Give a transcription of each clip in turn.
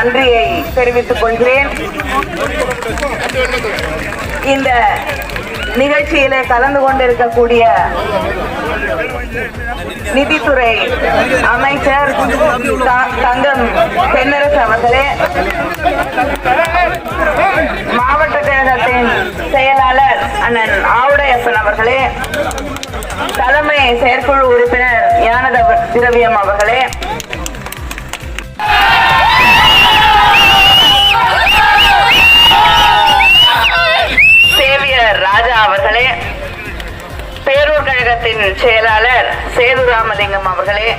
நன்றியை தெரிவித்துக் கொள்கிறேன். இந்த நிகழ்ச்சியிலே கலந்து கொண்டிருக்கக்கூடிய நிதித்துறை அமைச்சர் த- தங்கம் தென்னரசு அவர்களே மாவட்ட கழகத்தின் செயலாளர் அண்ணன் ஆவுடையப்பன் அவர்களே தலைமை செயற்குழு உறுப்பினர் ஞானத திரவியம் அவர்களே சேவியர் ராஜா அவர்களே பேரூர் கழகத்தின் செயலாளர் சேது ராமலிங்கம் அவர்களே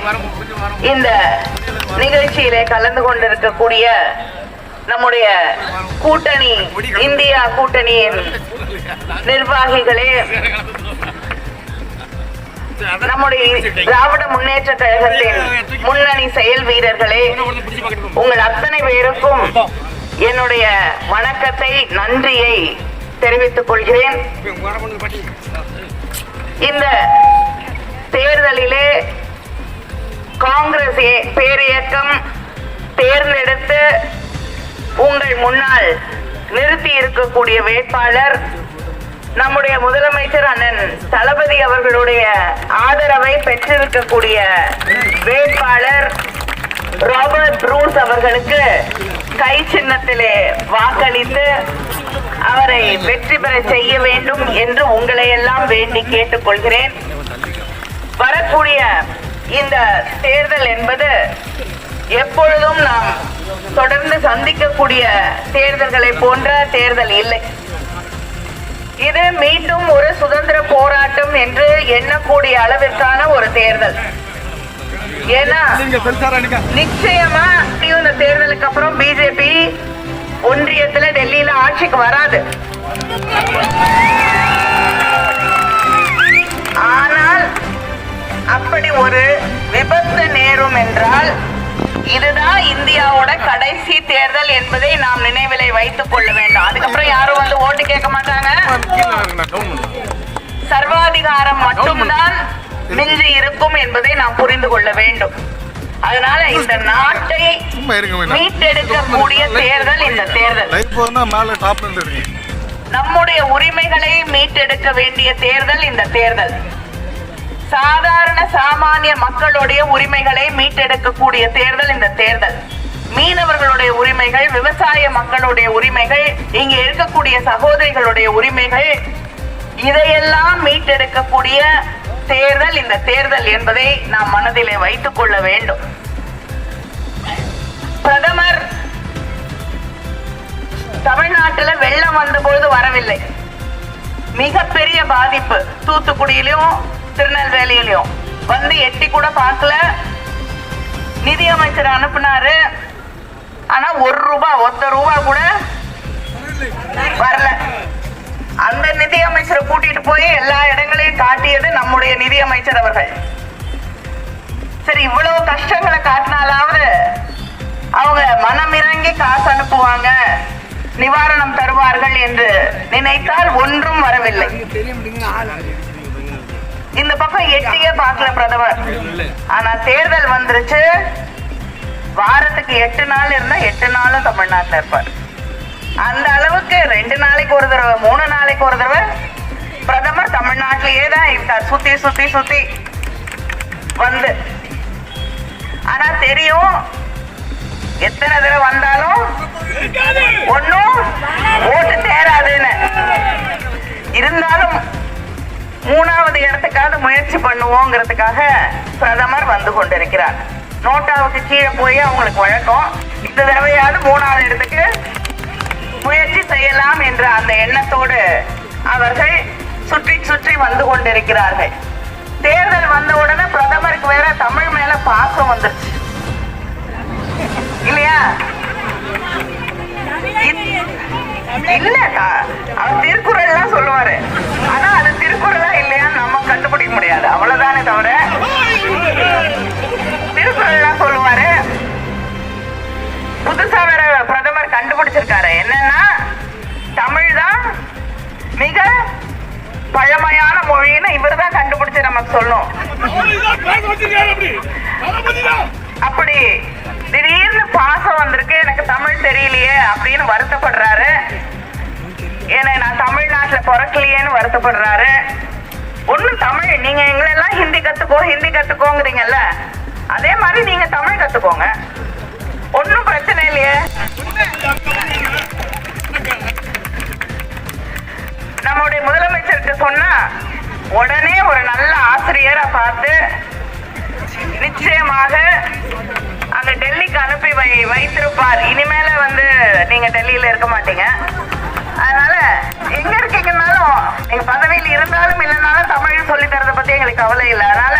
இந்த நிகழ்ச்சியிலே கலந்து கொண்டிருக்கக்கூடிய நம்முடைய கூட்டணி இந்தியா கூட்டணியின் நிர்வாகிகளே நம்முடைய திராவிட முன்னேற்ற கழகத்தின் முன்னணி செயல் வீரர்களே உங்கள் அத்தனை பேருக்கும் என்னுடைய வணக்கத்தை நன்றியை தெரிவித்துக் கொள்கிறேன். இந்த தேர்தலிலே காங்கிரஸ் பேரியக்கம் தேர்ந்தெடுத்து உங்கள் முன்னால் நிறுத்தி இருக்கக்கூடிய வேட்பாளர் நம்முடைய முதலமைச்சர் அண்ணன் தளபதி அவர்களுடைய ஆதரவை பெற்றிருக்கக்கூடிய வேட்பாளர் ராபர்ட் ப்ரூஸ் அவர்களுக்கு கை சின்னத்திலே வாக்களித்து அவரை வெற்றி பெற செய்ய வேண்டும் என்று உங்களை எல்லாம் வேண்டி கேட்டுக்கொள்கிறேன். வரக்கூடிய இந்த தேர்தல் என்பது எப்பொழுதும் நாம் தொடர்ந்து சந்திக்கக்கூடிய தேர்தல்களை போன்ற தேர்தல் இல்லை. இது மீண்டும் ஒரு சுதந்திர போராட்டம் என்று எண்ணக்கூடிய அளவிற்கான ஒரு தேர்தல். ஏன்னா நிச்சயமா இந்த தேர்தலுக்கு அப்புறம் பி கூடாது ஆனால் அப்படி ஒரு விபத்து நேரும் என்றால் இதுதான் இந்தியாவோட கடைசி தேர்தல் என்பதை நாம் நினைவிலை வைத்துக் கொள்ள வேண்டும். அதுக்கப்புறம் யாரும் வந்து ஓட்டு கேட்க மாட்டாங்க. சர்வாதிகாரம் மட்டும்தான் மிஞ்சி இருக்கும் என்பதை நாம் புரிந்து கொள்ள வேண்டும். அதனால இந்த நாட்டை. மீட்டெடுக்கக்கூடிய தேர்தல் இந்த தேர்தல். நம்முடைய உரிமைகளை மீட்டெடுக்க வேண்டிய தேர்தல் இந்த தேர்தல். சாதாரண சாமானிய மக்களுடைய உரிமைகளை மீட்டெடுக்கக்கூடிய தேர்தல் இந்த தேர்தல். மீனவர்களுடைய உரிமைகள் விவசாய மக்களுடைய உரிமைகள் இங்க இருக்கக்கூடிய சகோதரிகளுடைய உரிமைகள் இதையெல்லாம் மீட்டெடுக்கக்கூடிய தேர்தல் இந்த தேர்தல் என்பதை நாம் மனதிலே வைத்துக் கொள்ள வேண்டும். பிரதமர் தமிழ்நாட்டுல வெள்ளம் வந்த வரவில்லை. மிகப்பெரிய பாதிப்பு தூத்துக்குடியிலும் திருநெல்வேலியிலும். வந்து எட்டி கூட பார்க்கல. நிதி அமைச்சர் அனுப்புனாரு. ஆனா ஒரு ரூபாய் ஒத்த ரூபாய் கூட வரல. அந்த நிதியமைச்சரை கூட்டிட்டு போய் எல்லா இடங்களையும் காட்டியது நம்முடைய நிதி அமைச்சர் அவர்கள். சரி இவ்வளவு கஷ்டங்களை காட்டினாலாவது அவங்க மனமிறங்கி காசு அனுப்புவாங்க. நிவாரணம் தருவார்கள் என்று நினைத்தால் ஒன்றும் வரவில்லை. இந்த பக்கம் எட்டியே பார்க்கல பிரதமர். ஆனா தேர்தல் வந்துருச்சு. வாரத்துக்கு எட்டு நாள் இருந்தா எட்டு நாளும் தமிழ்நாட்டில் இருப்பார். அந்த அளவுக்கு ரெண்டு நாளைக்கு ஒரு தடவை மூணு நாளைக்கு ஒரு தடவை பிரதமர் தமிழ்நாட்டிலேயே தான் இருக்கார். சுத்தி சுத்தி சுத்தி வந்து. ஆனா தெரியும் எத்தனை தடவை வந்தாலும் ஒன்னும் ஓட்டு தேராதுன்னு. இருந்தாலும் மூணாவது இடத்துக்காவது முயற்சி பண்ணுவோங்கிறதுக்காக பிரதமர் வந்து கொண்டிருக்கிறார். நோட்டாவுக்கு கீழே போய் அவங்களுக்கு வழக்கம். இந்த தடவையாவது மூணாவது இடத்துக்கு முயற்சி செய்யலாம் என்ற அந்த எண்ணத்தோடு அவர்கள் சுற்றி சுற்றி வந்து கொண்டிருக்கிறார்கள். தேர்தல் வந்த உடனே பிரதமருக்கு வேற தமிழ் மேல பாசம் வந்துருச்சு. இல்லையா? இல்லக்கா அவர் திருக்குறள் தான் சொல்லுவாரு. ஆனா அது திருக்குறளா இல்லையான்னு நம்ம கண்டுபிடிக்க முடியாது. அவ்வளவுதானே தவிர திருக்குறள்லாம் சொல்லுவாரு. புதுசா வேற பிரதமர் கண்டுபிடிச்சிருக்காரு. என்னன்னா தமிழ் தான் மிக பழமையான மொழின்னு இவர் தான் கண்டுபிடிச்சு நமக்கு சொல்லும் அப்படி திடீர்னு பாசம் வந்திருக்கு எனக்கு தமிழ் தெரியலையே அப்படின்னு வருத்தப்படுறாரு. ஏன்னா நான் தமிழ்நாட்டுல பிறக்கலையேன்னு வருத்தப்படுறாரு. ஒன்னும் தமிழ் நீங்க எங்களெல்லாம் ஹிந்தி கத்துக்கோ ஹிந்தி கத்துக்கோங்கிறீங்கல்ல அதே மாதிரி நீங்க தமிழ் கத்துக்கோங்க. ஒன்னும் பிரச்சனை இல்லையே. நம்முடைய முதலமைச்சருக்கு சொன்னா உடனே ஒரு நல்ல ஆசிரியரை பார்த்து நிச்சயமாக அங்க டெல்லிக்கு அனுப்பி வை வைத்திருப்பார். இனிமேல வந்து நீங்க டெல்லியில இருக்க மாட்டீங்க. அதனால எங்க இருக்கீங்கன்னாலும் நீங்க பதவியில் இருந்தாலும் இல்லைனாலும் தமிழ் சொல்லி தரதை பத்தி எங்களுக்கு கவலை இல்லை. அதனால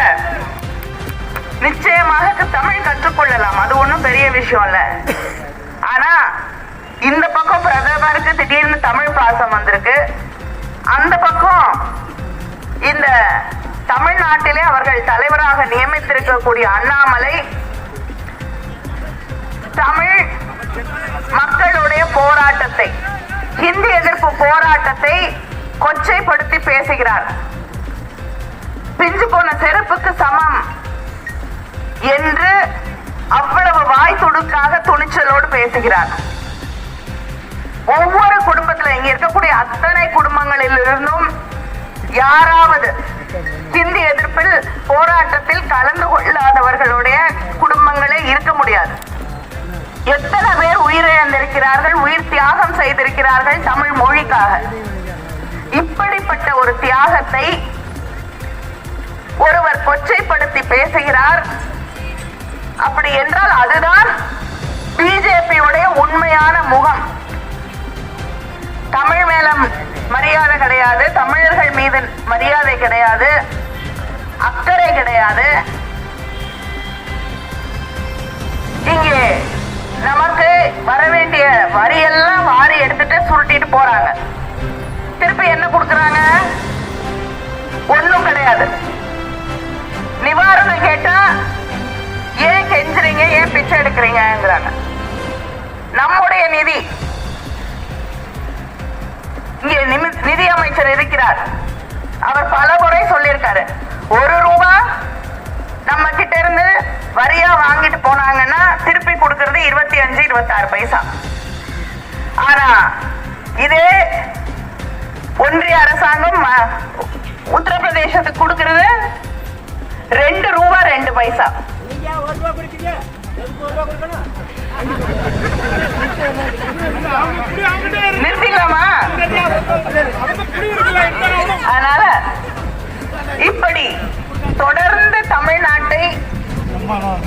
நிச்சயமாக தமிழ் கற்றுக்கொள்ளலாம். அது ஒன்றும் பெரிய விஷயம் இல்ல. ஆனா இந்த பக்கம் பிரதமருக்கு திடீர்னு தமிழ் பாசம் வந்திருக்கு. தமிழ்நாட்டிலே அவர்கள் தலைவராக நியமித்திருக்கக்கூடிய அண்ணாமலை தமிழ் மக்களுடைய போராட்டத்தை ஹிந்தி எதிர்ப்பு போராட்டத்தை கொச்சைப்படுத்தி பேசுகிறார். பிஞ்சு போன செருப்புக்கு சமம் என்று அவ்வளவு வாய் துடுக்காக துணிச்சலோடு பேசுகிறார். ஒவ்வொரு குடும்பத்துல இங்க இருக்கக்கூடிய அத்தனை குடும்பங்களில் இருந்தும் யாராவது ஹிந்தி எதிர்ப்பில் போராட்டத்தில் கலந்து கொள்ளாதவர்களுடைய குடும்பங்களே இருக்க முடியாது. எத்தனை பேர் உயிரிழந்திருக்கிறார்கள் உயிர் தியாகம் செய்திருக்கிறார்கள் தமிழ் மொழிக்காக. இப்படிப்பட்ட ஒரு தியாகத்தை ஒருவர் கொச்சைப்படுத்தி பேசுகிறார். அப்படி என்றால் அதுதான் பிஜேபியுடைய உண்மையான முகம். தமிழ் மேலம் மரியாதை கிடையாது. தமிழர்கள் மீது மரியாதை கிடையாது. அக்கறை கிடையாது. இங்கே நமக்கு வர வேண்டிய வரியெல்லாம் வாரி எடுத்துட்டு சுருட்டிட்டு போறாங்க. திருப்பி என்ன கொடுக்குறாங்க? ஒன்றும் கிடையாது.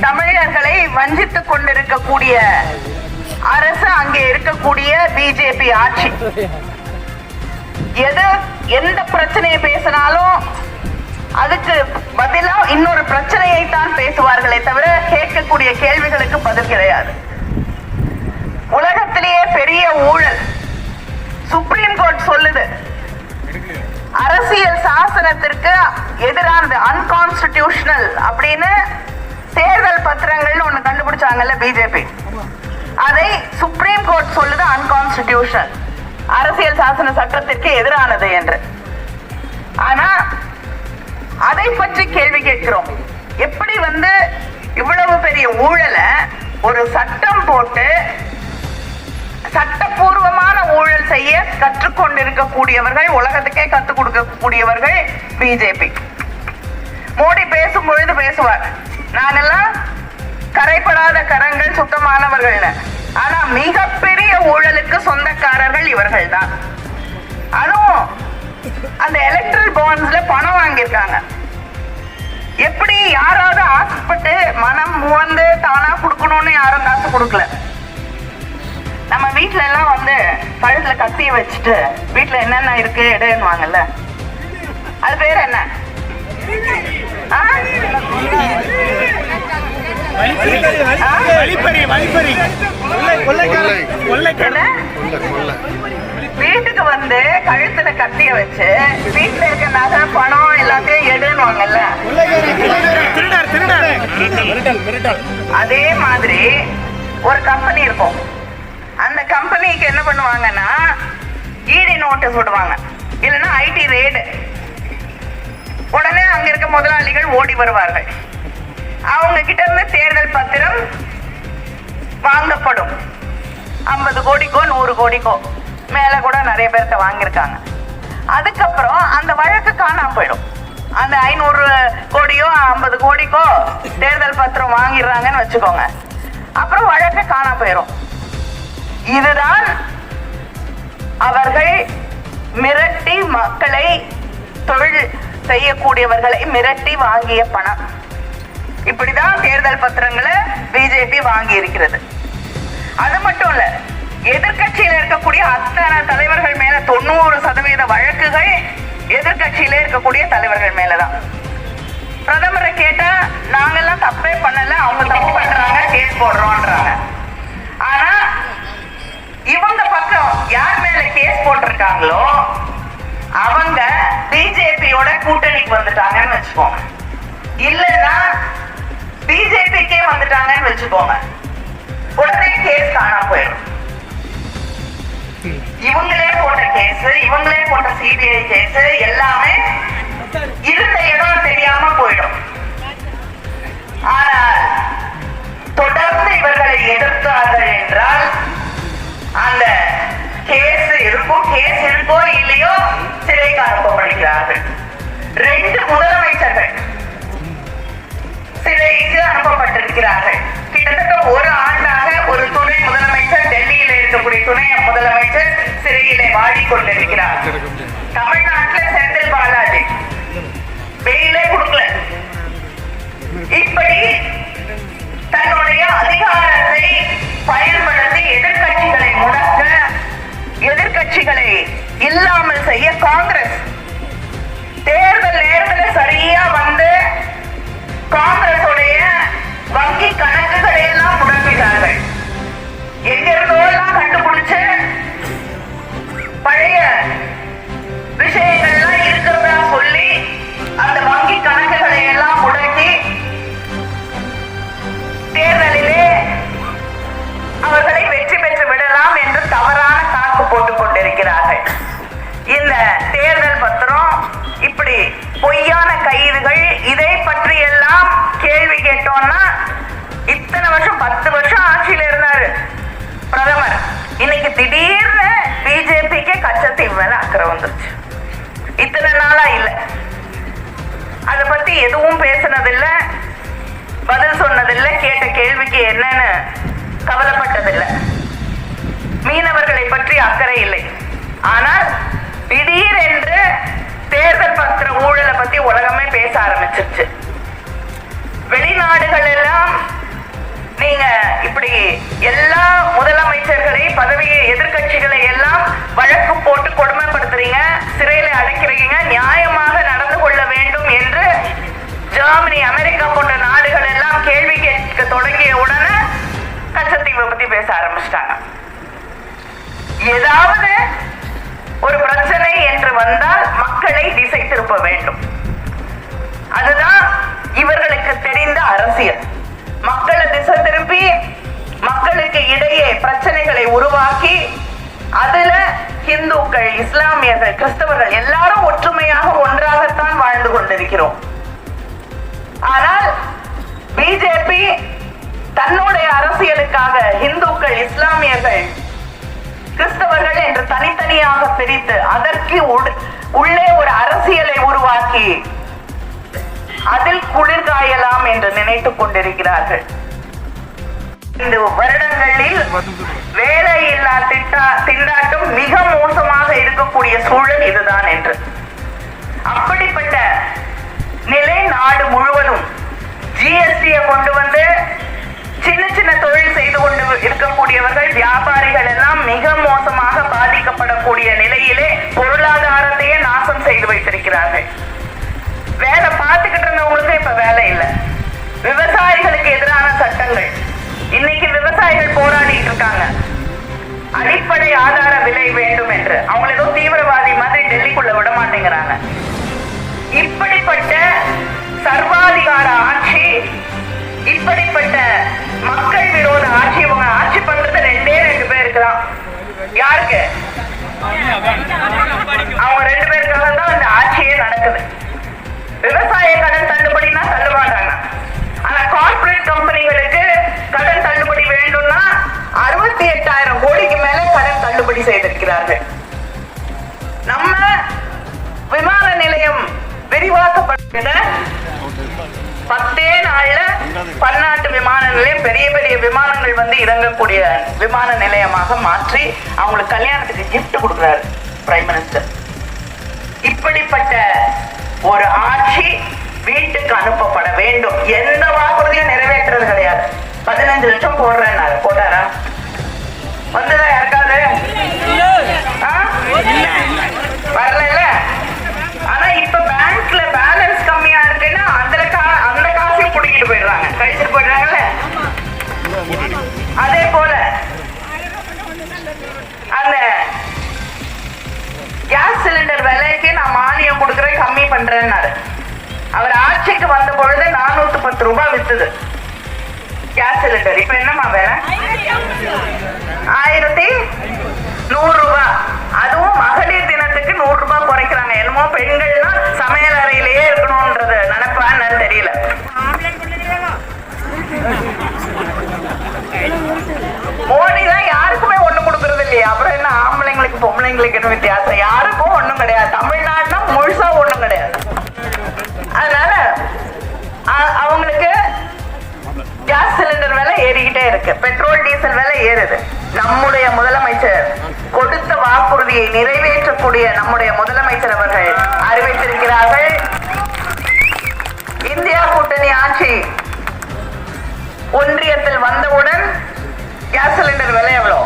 தமிழர்களை வஞ்சித்துக் கொண்டிருக்கக்கூடிய அரசு அங்கே இருக்கக்கூடிய பிஜேபி ஆட்சி. எது எந்த பிரச்சனையை பேசினாலும் அதுக்கு பதிலா இன்னொரு பிரச்சனையை தான் பேசுவார்களே தவிர கேட்கக்கூடிய கேள்விகளுக்கு பதில் கிடையாது. உலகத்திலேயே பெரிய ஊழல். சுப்ரீம் கோர்ட் சொல்லுது. அரசியல் சாசனத்திற்கு எதிரானது அன்கான்ஸ்டிடியூஷனல் அப்படின்னு தேர்தல் பத்திரங்கள்னு ஒண்ணு கண்டுபிடிச்சாங்கல்ல பிஜேபி அதை சுப்ரீம் கோர்ட் சொல்லுது அன்கான்ஸ்டிடியூஷன் அரசியல் சாசன சட்டத்திற்கு எதிரானது என்று. ஆனா அதை பற்றி கேள்வி கேட்கிறோம். எப்படி வந்து இவ்வளவு பெரிய ஊழலை ஒரு சட்டம் போட்டு சட்டப்பூர்வமான ஊழல் செய்ய கற்றுக்கொண்டிருக்கக்கூடியவர்கள் உலகத்துக்கே கற்றுக் கொடுக்கக்கூடியவர்கள் பிஜேபி மோடி பேசும் பொழுது பேசுவார் நானெல்லாம் கரைப்படாத கரங்கள் சுத்தமானவர்கள்னு. ஆனா மிகப்பெரிய ஊழலுக்கு சொந்தக்காரர்கள் இவர்கள் தான் அதுவும் அந்த எலக்ட்ரல் பாண்ட்ஸ்ல பணம் வாங்கியிருக்காங்க. எப்படி யாராவது ஆசைப்பட்டு மனம் முவந்து தானா கொடுக்கணும்னு யாரும் காசு கொடுக்கல. நம்ம வீட்டுல எல்லாம் வந்து கழுத்துல கத்திய வச்சுட்டு வீட்டுல என்னென்ன இருக்கு எடுன்னுவாங்கல்ல அது பேர் என்ன? வழிப்பறி வழிப்பறி. வீட்டுக்கு வந்து கழுத்துல கத்திய வச்சு வீட்டுல இருக்க நகை பணம் எல்லாத்தையும் எடுன்னுவாங்கல்ல. அதே மாதிரி ஒரு கம்பெனி இருக்கும். அந்த கம்பெனிக்கு என்ன பண்ணுவாங்கன்னா இடி நோட்டீஸ் விடுவாங்க. இல்லைன்னா ஐடி ரேடு உடனே அங்க இருக்க முதலாளிகள் ஓடி வருவார்கள். அவங்க கிட்ட இருந்து தேர்தல் பத்திரம் வாங்கப்படும். ஐம்பது கோடிக்கோ நூறு கோடிக்கோ மேல கூட நிறைய பேர்த்த வாங்கியிருக்காங்க. அதுக்கப்புறம் அந்த வழக்கு காணாம போயிடும். அந்த ஐநூறு கோடியோ ஐம்பது கோடிக்கோ தேர்தல் பத்திரம் வாங்கிடுறாங்கன்னு வச்சுக்கோங்க. அப்புறம் வழக்கு காணாம போயிடும் இதுதான் அவர்கள் மிரட்டி மக்களை தொழில் செய்யக்கூடியவர்களை மிரட்டி வாங்கிய பணம். இப்படிதான் தேர்தல் பத்திரங்களை பிஜேபி வாங்கி இருக்கிறது அது மட்டும் இல்ல எதிர்க்கட்சியில இருக்கக்கூடிய அத்தனை தலைவர்கள் மேல தொண்ணூறு சதவீத வழக்குகள் எதிர்கட்சியில இருக்கக்கூடிய தலைவர்கள் மேலதான். பிரதமரை கேட்டா நாங்கெல்லாம் தப்பே பண்ணல அவங்க தப்பு பண்றாங்க கேஸ் போடுறோம்ன்றாங்க. ஆனா இவங்க பக்கம் யார் மேல கேஸ் போட்டிருக்காங்களோ அவங்க பிஜேபியோட கூட்டணிக்கு வந்துட்டாங்கன்னு வச்சுக்கோங்க. இல்லைன்னா பிஜேபிக்கே வந்துட்டாங்கன்னு வச்சுக்கோங்க. உடனே கேஸ் காணாம போயிடும். இவங்களே போட்ட கேஸ் இவங்களே போட்ட சிபிஐ கேஸ் எல்லாமே இருந்த இடம் தெரியாம போயிடும். ஆனால் தொடர்ந்து இவர்களை எதிர்த்தார்கள் என்றால் அந்த கேஸ் இருக்கும். கேஸ் இருக்கோ இல்லையோ சிறைக்கு அனுப்பப்படுகிறார்கள். ரெண்டு முதலமைச்சர்கள் சிறைக்கு அனுப்பப்பட்டிருக்கிறார்கள். கிட்டத்தட்ட ஒரு ஆண்டாக ஒரு துணை முதலமைச்சர் டெல்லியில இருக்கக்கூடிய துணை முதலமைச்சர் சிறையிலே வாடிக்கொண்டிருக்கிறார். தமிழ்நாட்டில் செந்தில் பாலாஜி வெயிலே கொடுக்கல. இப்படி தன்னுடைய அதிகாரத்தை பயன்படுத்தி எதிர்கட்சிகளை முடக்க எதிர்கட்சிகளை இல்லாமல் செய்ய காங்கிரஸ் தேர்தல் நேரத்துல சரியா வந்து காங்கிரஸ் உடைய வங்கி கணக்குகளை எல்லாம் முடக்கிட்டார்கள். எங்கிருந்தோ எல்லாம் கண்டுபிடிச்சு பழைய நாளா இல்ல. அத பத்தி எதுவும் பேசினதில்லை பதில் சொன்னதில்லை கேட்ட கேள்விக்கு என்னன்னு கவலைப்பட்டதில்லை. மீனவர்களை பற்றி அக்கறை இல்லை. ஆனால் திடீர் என்று தேர்தல் பத்திர ஊழலை பத்தி உலகமே பேச ஆரம்பிச்சிருச்சு. வெளிநாடுகள் எல்லாம் நீங்க இப்படி எல்லா முதலமைச்சர்களை பதவியை எதிர்கட்சிகளை எல்லாம் வழக்கு போட்டு கொடுமைப்படுத்துறீங்க சிறையில அடைக்கிறீங்க நியாயமாக நடந்து கொள்ள வேண்டும் என்று ஜெர்மனி அமெரிக்கா போன்ற நாடுகள் எல்லாம் கேள்வி கேட்க தொடங்கிய உடனே கச்சத்தீவை பத்தி பேச ஆரம்பிச்சிட்டாங்க. ஏதாவது ஒரு பிரச்சனை என்று வந்தால் மக்களை திசை திருப்ப வேண்டும். அதுதான் இவர்களுக்கு தெரிந்த அரசியல். மக்களை திசை திருப்பி மக்களுக்கு இடையே பிரச்சனைகளை உருவாக்கி அதுல இந்துக்கள் இஸ்லாமியர்கள் கிறிஸ்தவர்கள் எல்லாரும் ஒற்றுமையாக ஒன்றாகத்தான் வாழ்ந்து கொண்டிருக்கிறோம். ஆனால் பிஜேபி தன்னுடைய அரசியலுக்காக இந்துக்கள் இஸ்லாமியர்கள் கிறிஸ்தவர்கள் என்று தனித்தனியாக பிரித்து அதற்கு உள்ளே ஒரு அரசியலை உருவாக்கி அதில் குளிர்காயலாம் என்று நினைத்துக் கொண்டிருக்கிறார்கள். இந்த வருடங்களில் வேலையில்லா திட்டா திண்டாட்டம் மிக மோசமாக இருக்கக்கூடிய சூழல் இதுதான் என்று. அப்படிப்பட்ட நிலை நாடு முழுவதும் ஜிஎஸ்டியை கொண்டு வந்து சின்ன சின்ன தொழில் செய்து கொண்டு இருக்கக்கூடியவர்கள் வியாபாரிகள் எல்லாம் மிக மோசமாக பாதிக்கப்படக்கூடிய நிலையிலே பொருளாதாரத்தையே நாசம் செய்து வைத்திருக்கிறார்கள். வேலை பார்த்துக்கிட்டு இருந்தவங்களுக்கு இப்ப வேலை இல்லை. விவசாயிகளுக்கு எதிரான சட்டங்கள். இன்னைக்கு விவசாயிகள் போராடிட்டு இருக்காங்க. அடிப்படை ஆதார விலை வேண்டும் என்று. அவங்க ஏதோ தீவிரவாதி மாதிரி டெல்லிக்குள்ள விட மாட்டேங்கிறாங்க. இப்படிப்பட்ட சர்வாதிகார ஆட்சி இப்படிப்பட்ட மக்கள் விரோத ஆட்சி இவங்க ஆட்சி பண்றது ரெண்டே ரெண்டு பேருக்கு தான் யாருக்கு? அவங்க ரெண்டு பேருக்காக தான் இந்த ஆட்சியே நடக்குது. விவசாய கடன் தள்ளுபடினா தள்ளுபாடாங்க ஆனா கார்பரேட் கம்பெனிகளுக்கு கடன் தள்ளுபடி வேண்டும்னா அறுபத்தி எட்டாயிரம் கோடிக்கு மேல கடன் தள்ளுபடி செய்திருக்கிறார்கள். நம்ம விமான நிலையம் விரிவாக்கப்படுகிற பத்தே நாள்ல பன்னாட்டு விமான நிலையம் பெரிய பெரிய விமானங்கள் வந்து இறங்கக்கூடிய விமான நிலையமாக மாற்றி அவங்களுக்கு கல்யாணத்துக்கு கிஃப்ட் கொடுக்குறாரு பிரைம் மினிஸ்டர் இப்படிப்பட்ட ஒரு ஆட்சி வீட்டுக்கு அனுப்பப்பட வேண்டும். எந்த வாக்குறுதியும் நிறைவேற்றுறது கிடையாது. பதினஞ்சு லட்சம் போடுறேன்னாரு. போட்டாரா? வந்ததா யாருக்காவது? ஆ? வரல ஆனா இப்ப பேங்க்ல பேலன்ஸ் கம்மியா இருக்குன்னா அந்த கா அந்த காசையும் பிடிக்கிட்டு போயிடுறாங்க. கழிச்சுட்டு போயிடுறாங்கல்ல? அதே போல கம்மி பண்றேன்னாரு அவர் ஆட்சிக்கு வந்த பொழுது நானூத்தி பத்து ரூபாய் வித்துது. கேஸ் சிலிண்டர் இப்ப என்னமா வேலை? ஆயிரத்தி நூறு ரூபாய் அதுவும் மகளிர் தினத்துக்கு நூறு ரூபாய் குறைக்கிறாங்க. என்னமோ பெண்கள்னா சமையல் அறையிலேயே இருக்கணும்ன்றது நினைப்பான்னு தெரியல. மோடி தான் யாருக்குமே ஒண்ணு கொடுக்கறது இல்லையா. அப்புறம் என்ன ஆம்பளைங்களுக்கு பொம்பளைங்களுக்கு வித்தியாசம்? இருக்கு. பெட்ரோல் டீசல் விலை ஏறுது. நம்முடைய முதலமைச்சர் கொடுத்த வாக்குறுதியை நிறைவேற்றக்கூடிய நம்முடைய முதலமைச்சர் அவர்கள் அறிவித்திருக்கிறார்கள். இந்தியா கூட்டணி ஆட்சி ஒன்றியத்தில் வந்தவுடன் கேஸ் சிலிண்டர் விலை எவ்வளோ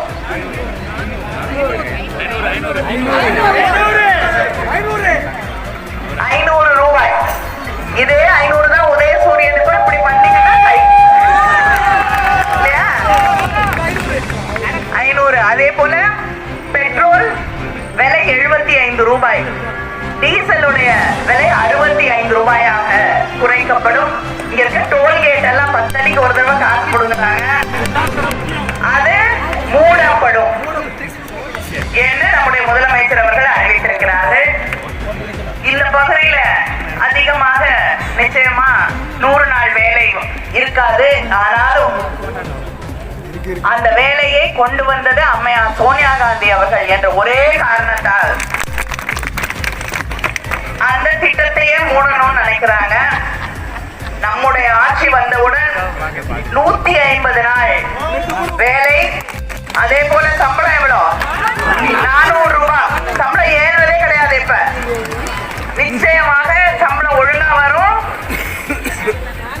ரூபாய். டீசலுடைய விலை அறுபத்தி ஐந்து ரூபாயாக குறைக்கப்படும். இங்க இருக்க டோல்கேட் எல்லாம் பத்தடிக்கு ஒரு தடவை காசு கொடுக்குறாங்க அது மூடப்படும். என்று நம்முடைய முதலமைச்சர் அவர்கள் அறிவித்திருக்கிறார்கள். இந்த பகுதியில அதிகமாக நிச்சயமா நூறு நாள் வேலை இருக்காது. ஆனாலும் அந்த வேலையை கொண்டு வந்தது அம்மையார் சோனியா காந்தி அவர்கள். என்ற ஒரே காரணத்தால் அந்த திட்டத்தையே மூடணும்னு நினைக்கிறாங்க. நம்முடைய ஆட்சி வந்தவுடன் நூத்தி ஐம்பது நாள் வேலை அதே போல சம்பளம் எவ்வளோ? நானூறு ரூபாய் சம்பளம் ஏறுவதே கிடையாது இப்ப. நிச்சயமாக சம்பளம் ஒழுங்கா வரும்.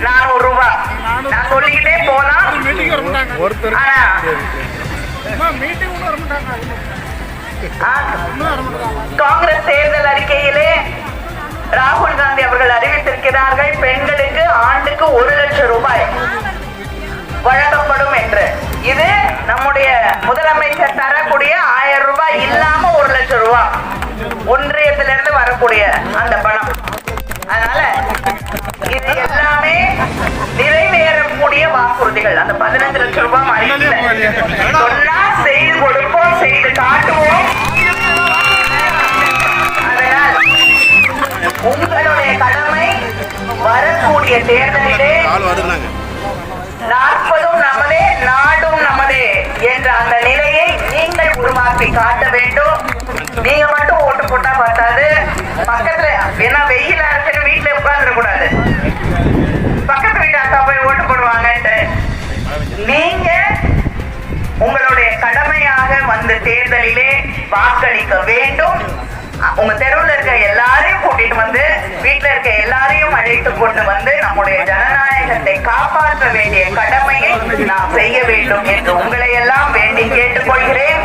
நானூறு ரூபாய் நான் சொல்லிக்கிட்டே போலாம் ஆனா காங்கிரஸ் தேர்தல் அறிக்கையிலே ராகுல் காந்தி அவர்கள் அறிவித்திருக்கிறார்கள் பெண்களுக்கு ஆண்டுக்கு ஒரு லட்சம் ரூபாய் வழங்கப்படும் என்று. இது நம்முடைய முதலமைச்சர் தரக்கூடிய ஆயிரம் ரூபாய் இல்லாம ஒரு லட்சம் ரூபாய் ஒன்றியத்திலிருந்து வரக்கூடிய அந்த பணம். அதனால இது எல்லாமே நிறைவேறக்கூடிய வாக்குறுதிகள். அந்த பதினஞ்சு லட்சம் ரூபாய் மறைக்கல சொன்னா செய்து கொடுப்போம் செய்து காட்டுவோம். அதனால் வரக்கூடிய தேர்தலிலே நாற்பதும் நமதே நாடும் நமதே என்ற அந்த நிலையை நீங்கள் உருவாக்கி காட்ட வேண்டும். நீங்க மட்டும் ஓட்டு போட்டா பார்த்தாது பக்கத்துல ஏன்னா வெயில் இருக்குன்னு வீட்டுல உட்கார்ந்துட கூடாது. பக்கத்து வீட்டு அக்கா போய் ஓட்டு போடுவாங்கன்ட்டு. நீங்க உங்களுடைய கடமையாக வந்த தேர்தலிலே வாக்களிக்க வேண்டும். உங்க தெருவுல இருக்க எல்லாரையும் கூட்டிட்டு வந்து வீட்டுல இருக்க எல்லாரையும் அழைத்து கொண்டு வந்து நம்முடைய ஜனநாயகத்தை காப்பாற்ற வேண்டிய கடமையை நான் செய்ய வேண்டும் என்று உங்களை எல்லாம் வேண்டி கேட்டுக்கொள்கிறேன்.